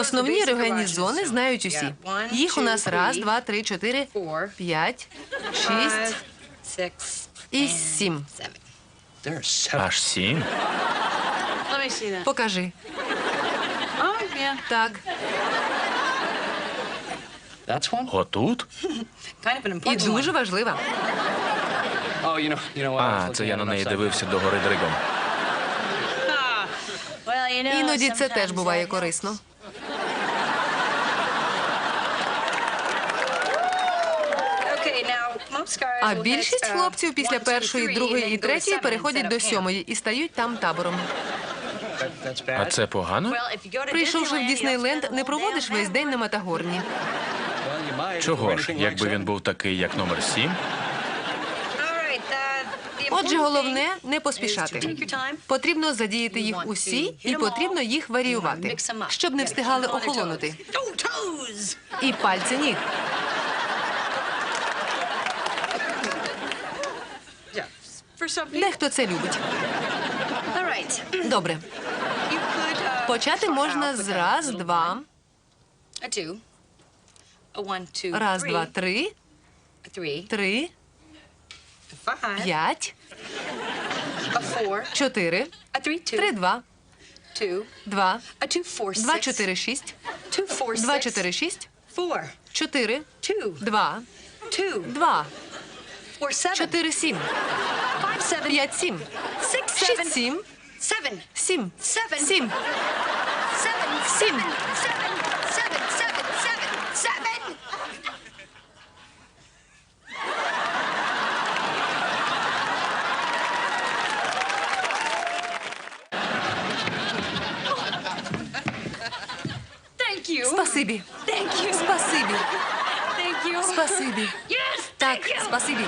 Основні ерогенні зони знають усі. Їх у нас раз, два, три, чотири, п'ять, шість і сім. Аж сім. Покажи. Так. Отут? І дуже важлива. А, це я на неї дивився догори дригом. Іноді це теж буває корисно. А більшість uh, хлопців після першої, другої і третьої переходять до сьомої і стають там табором. А це погано? Прийшовши в Діснейленд, не проводиш весь день на Матагорні. Чого ж, якби він був такий, як номер сім? Отже, головне не поспішати. Потрібно задіяти їх усі, і потрібно їх варіювати, щоб не встигали охолонути. І пальці ніг. Дехто це любить. Добре. Почати можна з раз, два, раз, два, три, три. П'ять, чотири, три, два, два, два, чотири, шість, два, чотири, шість, чотири, два, два, чотири, сім, п'ять, сім, шість, сім, сім, сім, Seven. Сім. спасибі, Thank you. спасибі, Thank you. спасибі. Yes. Так, Thank you. спасибі.